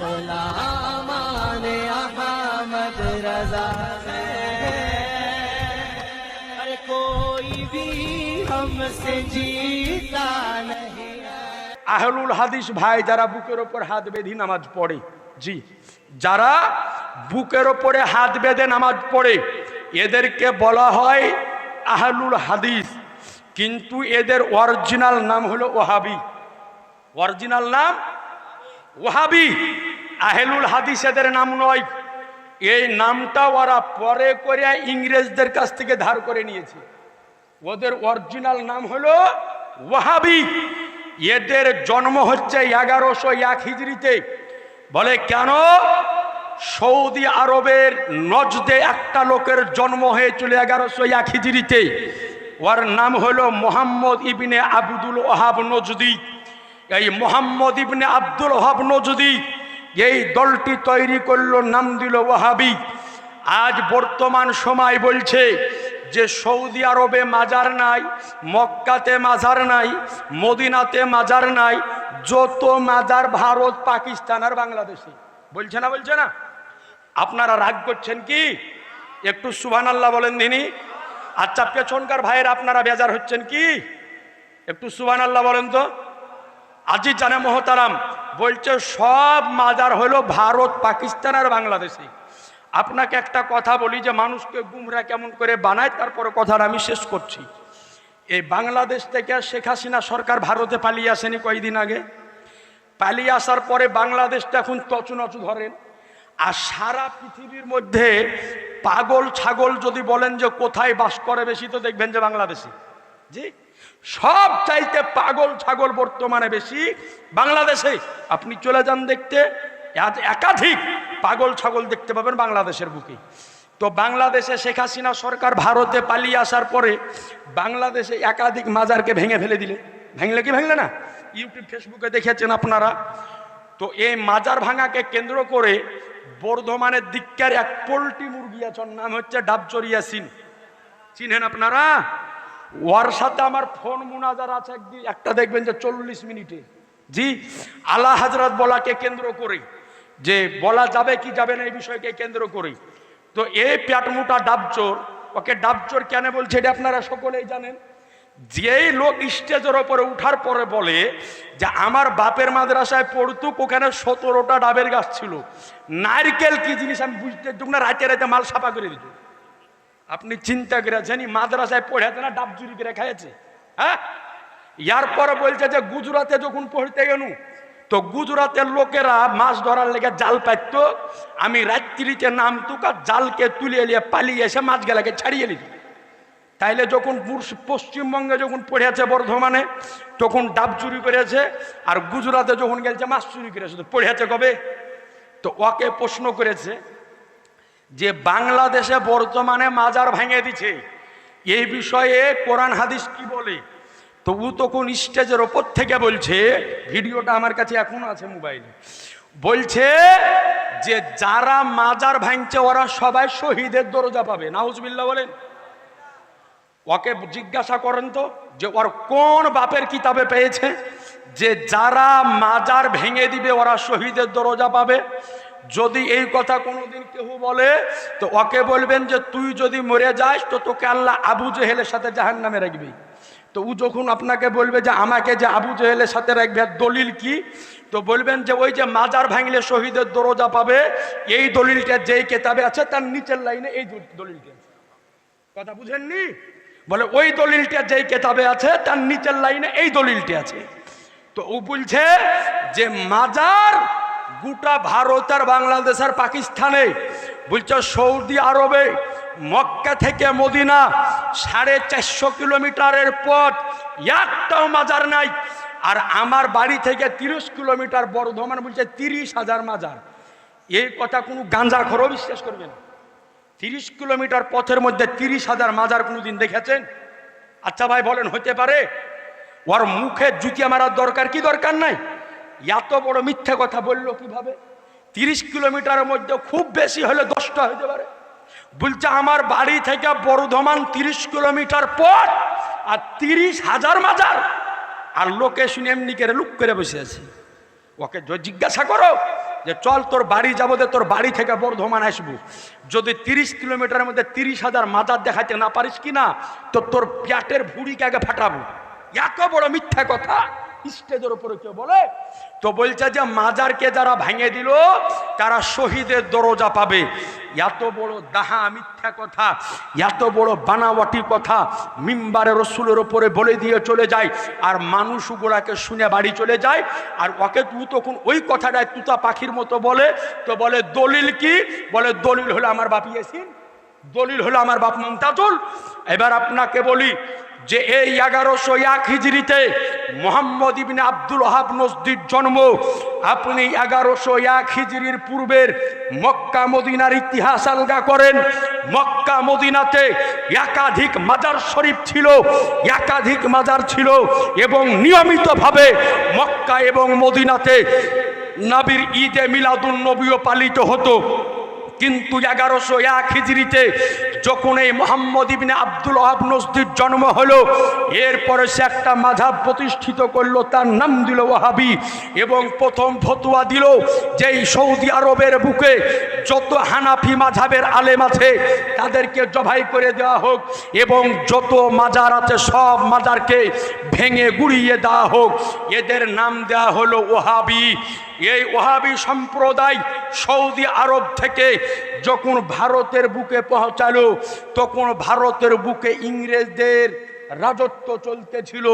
गुलामान अहमद रजा है अरे कोई भी हमसे जीता नहीं আহলুল হাদিস ভাই যারা বুকের ওপর হাত বেঁধে নামাজ পড়ে জি যারা বুকের ওপরে হাত বেঁধে নামাজ পড়ে এদেরকে বলা হয় আহলুল হাদিস কিন্তু এদের অরিজিনাল নাম হলো ওহাবি অরিজিনাল নাম ওহাবি আহলুল হাদিস এদের নাম নয়। এই নামটা ওরা পরে করে ইংরেজদের কাছ থেকে ধার করে নিয়েছে। ওদের অরিজিনাল নাম হলো ওয়াহাবি। এদের জন্ম হচ্ছে এগারোশো এক হিজড়িতে। বলে, কেন? সৌদি আরবের নজদে একটা লোকের জন্ম হয়েছিল এগারোশো এক হিজড়িতে। ওর নাম হলো মোহাম্মদ ইবিনে আব্দুল ওহাব নজদি। এই মোহাম্মদ ইবনে আব্দুল ওহাব নজদি এই দলটি তৈরি করল, নাম দিল ওয়াহাবি। আজ বর্তমান সময় বলছে যে সৌদি আরবে মাজার নাই, মক্কাতে মাজার নাই, মদিনাতে মাজার নাই, যত মাজার ভারত, পাকিস্তান আর বাংলাদেশে। বলছে না বলছে না? আপনারা রাগ করছেন কি? একটু সুবান আল্লাহ বলেন দিনি। আচ্ছা পেছনকার ভাইয়ের আপনারা বেজার হচ্ছেন কি? একটু সুবান আল্লাহ বলেন তো। আজি জানে মহতারাম, বলছে সব মাজার হলো ভারত, পাকিস্তান আর বাংলাদেশে। আপনাকে একটা কথা বলি যে মানুষকে গুমরা কেমন করে বানায়, তারপরে কথাটা আমি শেষ করছি। এই বাংলাদেশ থেকে শেখ হাসিনা সরকার ভারতে পালিয়ে আসেনি কয়েকদিন আগে? পালিয়ে আসার পরে বাংলাদেশটা এখন তচুনচু ধরেন আর সারা পৃথিবীর মধ্যে পাগল ছাগল যদি বলেন যে কোথায় বাস করে, বেশি তো দেখবেন যে বাংলাদেশে। জি? সব চাইতে পাগল ছাগল বর্তমানে বেশি বাংলাদেশে। আপনি চলে যান দেখতে একাধিক পাগল ছাগল দেখতে পাবেন বাংলাদেশের বুকে। তো বাংলাদেশে শেখ হাসিনা সরকার ভারতে পালিয়ে আসার পরে বাংলাদেশে একাধিক মাজারকে ভেঙে ফেলে দিলে। ভেঙলে কি ভেঙলে না? ইউটিউব, ফেসবুকে দেখেছেন আপনারা। তো এই মাজার ভাঙাকে কেন্দ্র করে বর্ধমানের দিককার এক পোলট্রি মুরগি আছে, ওর নাম হচ্ছে ডাবচরিয়া সিন চিনেন আপনারা? ওর সাথে আমার ফোন মুনাজার আছে একদিন, একটা দেখবেন যে চল্লিশ মিনিটে। জি আলা হাজরত বলাকে কেন্দ্র করে। যে বলা যাবে কি যাবে না এই বিষয়কে কেন্দ্র করে। তো এই প্যাটমুটা ডাবচোর, ওকে ডাবচোর কেন বলছে এটা আপনারা সকলেই জানেন। যেই লোক স্টেজের ওপরে উঠার পরে বলে যে আমার বাপের মাদ্রাসায় পড়তুক, ওখানে সতেরোটা ডাবের গাছ ছিল। নারকেল কি জিনিস আমি বুঝতে না, রাতে রাতে মাল সাফা করে দিত। আপনি চিন্তা করেছেন মাদ্রাসায় পড়েছে না ডাব চুরি করে খাইছে হ্যাঁ? ইয়ার বলছে যে গুজরাতে যখন পড়তে গেল তো গুজরাতের লোকেরা মাছ ধরার লেগে জাল পাইত, আমি রাত্রিতে নামতুক আর জালকে তুলে এলিয়ে পালিয়ে এসে মাছ গেলাকে ছাড়িয়ে নিত তাইলে যখন পশ্চিমবঙ্গে যখন পড়েছে বর্ধমানে, তখন ডাব চুরি করেছে, আর গুজরাতে যখন গেছে মাছ চুরি করেছে, তো পড়েছে কবে? তো ওকে প্রশ্ন করেছে যে বাংলাদেশে বর্তমানে মাজার ভেঙে দিছে, এই বিষয়ে কোরআন হাদিস কি বলে? তো ও তখন স্টেজের ওপর থেকে বলছে, ভিডিওটা আমার কাছে এখনও আছে মোবাইলে, বলছে যে যারা মাজার ভাঙছে, ওরা সবাই শহীদের দরজা পাবে। নাউজবিল্লা বলেন। ওকে জিজ্ঞাসা করেন তো যে ওর কোন বাপের কিতাবে পেয়েছে? যে যারা মাজার ভেঙে দিবে, ওরা শহীদের দরজা পাবে। যদি এই কথা কোনোদিন কেউ বলে, তো ওকে বলবেন যে তুই যদি মরে যাস, তো তোকে আল্লাহ আবু জেহেলের সাথে জাহান নামে রাখবি। তো ও যখন আপনাকে বলবে যে আমাকে যে আবু জেহেলের সাথে রাখবে দলিল কি? তো বলবেন যে ওই যে মাজার ভাঙলে শহীদের দরজা পাবে, এই দলিলটা যেই কেতাবে আছে, তার নিচের লাইনে এই দলিলটা কথা বুঝেননি? বলে ওই দলিলটা যেই কেতাবে আছে, তার নিচের লাইনে এই দলিলটি আছে। তো ও বলছে যে মাজার গোটা ভারত আর বাংলাদেশ আর পাকিস্তানে। বলছে সৌদি আরবে মক্কা থেকে মদিনা সাড়ে চারশো কিলোমিটারের পথ, একটাও মাজার নাই। আর আমার বাড়ি থেকে তিরিশ কিলোমিটার বর্ধমান বলছে তিরিশ হাজার মাজার। এই কথা কোনো গাঁজা খরো বিশ্বাস করবে না। তিরিশ কিলোমিটার পথের মধ্যে তিরিশ হাজার মাজার কোনো দিন দেখেছেন? আচ্ছা ভাই, বলেন, হতে পারে? ওর মুখে জুতিয়া মারার দরকার কি দরকার নাই? এত বড় মিথ্যে কথা বলল কীভাবে? তিরিশ কিলোমিটারের মধ্যে খুব বেশি হলে দশটা হতে পারে। বলছে, আমার বাড়ি থেকে বর্ধমান তিরিশ কিলোমিটার পথ আর তিরিশ হাজার মাজার। আর লোকে শুনে এমনি করে লুক করে বসে আছে। ওকে জিজ্ঞাসা করো যে, চল তোর বাড়ি যাব দে, তোর বাড়ি থেকে বর্ধমান আসব। যদি তিরিশ কিলোমিটারের মধ্যে তিরিশ হাজার মাজার দেখাতে না পারিস কি না তো তোর প্যাটের ভুড়িকে আগে ফাটাবো। এত বড় মিথ্যা কথা। স্টেজের উপরে কেউ বলে, তো বলছে যে মাজারকে যারা ভেঙে দিল, তারা শহীদের দরজা পাবে। এত বড় দাহা মিথ্যা কথা, এত বড় বানাওয়াটি কথা মিম্বারে রসুলের ওপরে বলে দিয়ে চলে যায়, আর মানুষ ওগুলাকে শুনে বাড়ি চলে যায়, আর ওকে তু তখন ওই কথাটায় তুতা পাখির মতো বলে, তো বলে, দলিল কি? বলে, দলিল হলো আমার বাপ ইয়াসিন, দলিল হলো আমার বাপ মমতাজুল। এবার আপনাকে বলি যে এই এগারোশো এক হিজড়িতে মোহাম্মদ ইবিন আব্দুল হাব নজদির জন্ম, আপনি এগারোশো এক হিজড়ির পূর্বের মক্কা মদিনার ইতিহাস আলগা করেন। মক্কা মদিনাতে একাধিক মাজার শরীফ ছিল, একাধিক মাজার ছিল এবং নিয়মিতভাবে মক্কা এবং মদিনাতে নাবির ঈদে মিলাদুন নবীও পালিত হতো। কিন্তু এগারোশো এক হিজড়িতে যখন এই মোহাম্মদ ইবিনে আব্দুল আহাব নজদির জন্ম হলো, এরপরে সে একটা মাঝাব প্রতিষ্ঠিত করল, তার নাম দিল ওয়াহাবি এবং প্রথম ফতুয়া দিল যেই সৌদি আরবের বুকে যত হানাফি মাঝাবের আলেম আছে, তাদেরকে জবাই করে দেওয়া হোক এবং যত মাজার আছে, সব মাজারকে ভেঙে গুড়িয়ে দেওয়া হোক। এদের নাম দেওয়া হলো ওহাবি এই ওহাবি সম্প্রদায় সৌদি আরব থেকে যখন ভারতের বুকে পৌঁছালো, তখন ভারতের বুকে ইংরেজদের রাজত্ব চলতেছিল।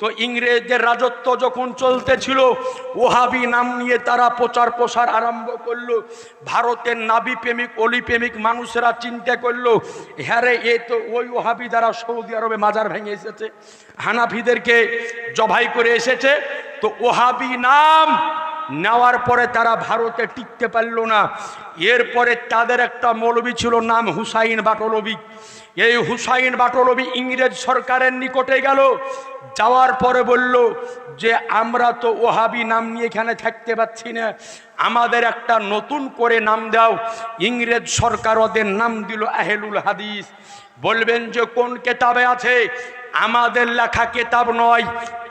তো ইংরেজদের রাজত্ব যখন চলতেছিল, ওহাবি নাম নিয়ে তারা প্রচার প্রসার আরম্ভ করল। ভারতের নাবি প্রেমিক, অলি প্রেমিক মানুষেরা চিন্তা করল হ্যারে এ তো ওই ওহাবি দ্বারা সৌদি আরবে মাজার ভেঙে এসেছে। হানাফিদেরকে জবাই করে এসেছে। তো ওহাবি নাম নেওয়ার পরে তারা ভারতে টিকতে পারল না। এরপরে তাদের একটা মৌলবী ছিল নাম হুসাইন বাটলবি। এই হুসাইন বাটলবি ইংরেজ সরকারের নিকটে গেল। যাওয়ার পরে বলল যে, আমরা তো ওহাবি নাম নিয়ে এখানে থাকতে পাচ্ছি না। আমাদের একটা নতুন করে নাম দাও। ইংরেজ সরকার ওদের নাম দিল আহেলুল হাদিস। বলবেন যে, কোন কেতাবে আছে? আমাদের লেখা কেতাব নয়।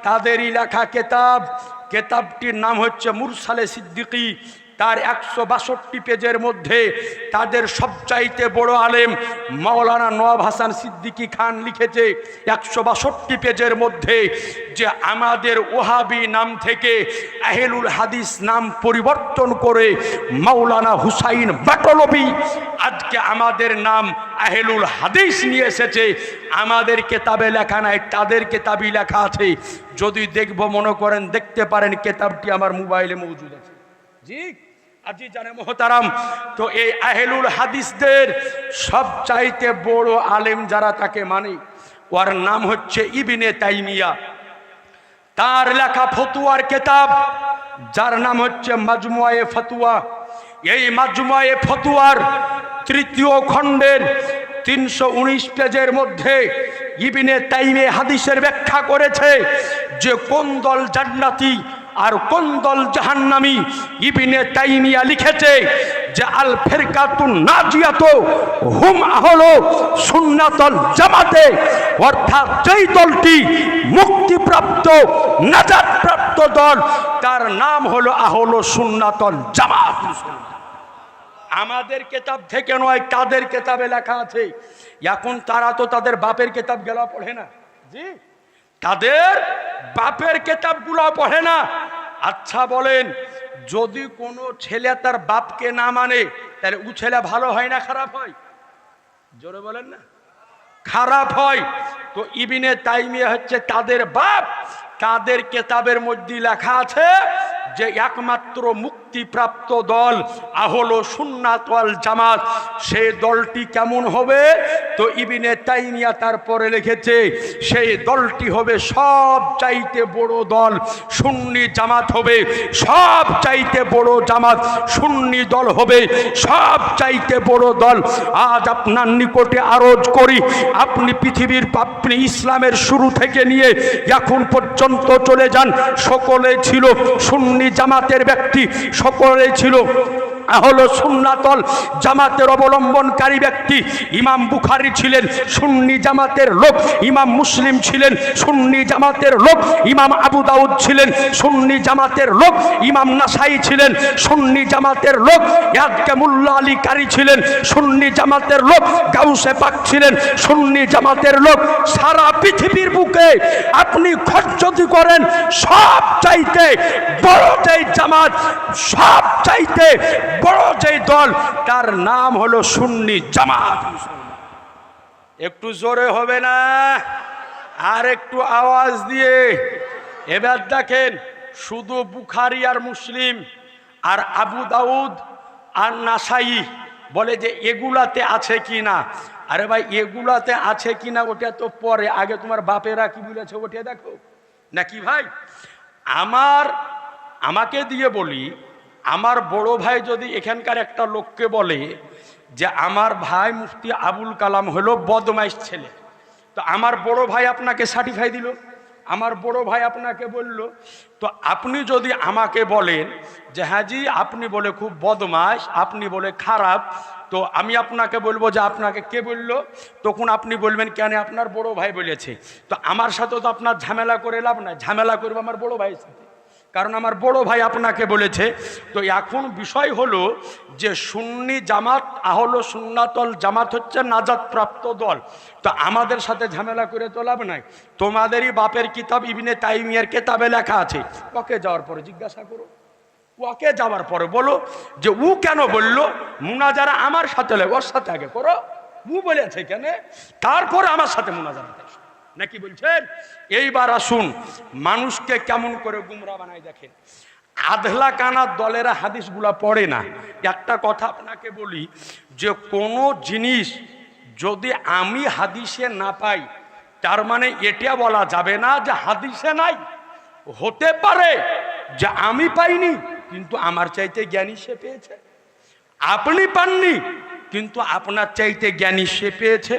তাদেরই লেখা কেতাব? কেতাবটির নাম হচ্ছে মুরসালে সিদ্দিকী। তার একশো বাষট্টি পেজের মধ্যে তাদের সবচাইতে বড় আলেম মাওলানা নওয়াব হাসান সিদ্দিকী খান লিখেছে একশো বাষট্টি পেজের মধ্যে যে আমাদের ওহাবি নাম থেকে আহেলুল হাদিস নাম পরিবর্তন করে মাওলানা হুসাইন বাটলবি আজকে আমাদের নাম আহেলুল হাদিস নিয়ে এসেছে। আমাদের কেতাবে লেখা নাই, তাদের কেতাবই লেখা আছে। যদি দেখব মনে করেন, দেখতে পারেন, কেতাবটি আমার মোবাইলে মজুদ আছে। জি। আজি জানে মোহতারাম, তো এই আহেলুল হাদিসদের সব চাইতে বড় আলেম যারা তাকে মানে ওর নাম হচ্ছে ইবিনে তাইমিয়া। তার লেখা ফতুয়ার কেতাব, যার নাম হচ্ছে মাজমুয়ায়ে ফতুয়া। এই মাজমুয়ায়ে ফতুয়ার তৃতীয় খণ্ডের তিনশো উনিশ পেজের মধ্যে ইবিনে তাইমে হাদিসের ব্যাখ্যা করেছে যে কোন দল জান্নাতি আর কোন দল জাহান্নামি? ইবিনে তাইমিয়া লিখেছে যে, আল ফেরকাতুন নাজিয়াত, হুম আহলো সুন্নাতল জামাতে, অর্থাৎ যেই দলটি মুক্তিপ্রাপ্ত, নাজাতপ্রাপ্ত দল, তার নাম হলো আহলো সুন্নাতল জামাত। আমাদের কেতাব থেকে নয়, তাদের কেতাবে লেখা আছে এখন তারা তো তাদের বাপের কেতাব গেলা পড়ে না। জি? তাদের বাপের কেতাবগুলো পড়ে না। আচ্ছা বলেন, যদি কোনো ছেলে তার বাপকে না মানে তাহলে ও ছেলে ভালো হয় না খারাপ হয়? জোরে বলেন না। খারাপ হয়। তো ইবিনে তাইমিয়া হচ্ছে তাদের বাপ। তাদের কেতাবের মধ্যে লেখা আছে যে, একমাত্র মুক্তিপ্রাপ্ত দল আহলো সুন্নাতওয়াল জামাত। সে দলটি কেমন হবে? তো ইবিনে তাইমিয়া তারপরে লিখেছে, সেই দলটি হবে সব চাইতে বড় দল, সুন্নি জামাত হবে। সব চাইতে বড় জামাত, সুন্নি দল হবে। সব চাইতে বড় দল। আজ আপনার নিকটে আরজ করি, আপনি পৃথিবীর আপনি ইসলামের শুরু থেকে নিয়ে এখন পর্যন্ত চলে যান। সকলে ছিল সুন্নি জামাতের ব্যক্তি। সকলে ছিল হলো সুন্নাতল জামাতের অবলম্বনকারী ব্যক্তি। ইমাম বুখারি ছিলেন সুন্নি জামাতের লোক, ইমাম মুসলিম ছিলেন সুন্নি জামাতের লোক, ইমাম আবু দাউদ ছিলেন সুন্নি জামাতের লোক, ইমাম নাসাই ছিলেন সুন্নি জামাতের লোক, ইয়াদকে মুল্লা আলী কারি ছিলেন সুন্নি জামাতের লোক, গাউসে পাক ছিলেন সুন্নি জামাতের লোক। সারা পৃথিবীর বুকে আপনি খরচ যদি করেন সব চাইতে বড় যেই জামাত সব চাইতে বড় যেই দল, তার নাম হলো সুন্নি জামাত। একটু জোরে হবে না? আর একটু আওয়াজ দিয়ে। এবার দেখেন, শুধু বুখারি আর মুসলিম, আর আবু দাউদ আর নাসাই বলে যে এগুলাতে আছে কি না? আরে ভাই, এগুলাতে আছে কি না, ওটা তো পরে। আগে তোমার বাপেরা কি বলেছে ওটা দেখো। নাকি ভাই? আমার, আমাকে দিয়ে বলি আমার বড় ভাই যদি এখানকার একটা লোককে বলে যে আমার ভাই মুফতি আবুল কালাম হলো বদমাইশ ছেলে, তো আমার বড় ভাই আপনাকে সার্টিফাই দিল? আমার বড় ভাই আপনাকে বলল, তো আপনি যদি আমাকে বলেন যে হ্যাঁ জি, আপনি বলে খুব বদমাস আপনি বলে খারাপ, তো আমি আপনাকে বলব যে আপনাকে কে বলল? তখন আপনি বলবেন, কেন আপনার বড় ভাই বলেছে? তো আমার সাথে তো আপনার ঝামেলা করে লাভ নাই, ঝামেলা করব আমার বড় ভাইয়ের সাথে। কারণ আমার বড় ভাই আপনাকে বলেছে, তো এখন বিষয় হলো যে সুন্নি জামাত, আহল সুন্নাতল জামাত হচ্ছে নাজাত প্রাপ্ত দল। তো আমাদের সাথে ঝামেলা করে তো লাভ নাই। তোমাদেরই বাপের কিতাব ইবনে তাইমিয়ার কেতাবে লেখা আছে। ওকে যাওয়ার পরে জিজ্ঞাসা করো। ওকে যাওয়ার পরে বলো যে ও কেন বলল? মুনাজারা আমার সাথে লাগে ওর সাথে আগে করো। ও বলেছে কেন? তারপরে আমার সাথে মুনাজারা। নাকি বলছেন? এইবার আসুন, মানুষকে কেমন করে গুমরা বানায় দেখেন। আধলা কানা দলেরা হাদিসগুলা পড়ে না। একটা কথা আপনাকে বলি, যে কোনো জিনিস যদি আমি হাদিসে না পাই, তার মানে এটা বলা যাবে না যে হাদিসে নাই। হতে পারে যে আমি পাইনি, কিন্তু আমার চাইতে জ্ঞানী সে পেয়েছে। আপনি পাননি, কিন্তু আপনার চাইতে জ্ঞানী সে পেয়েছে।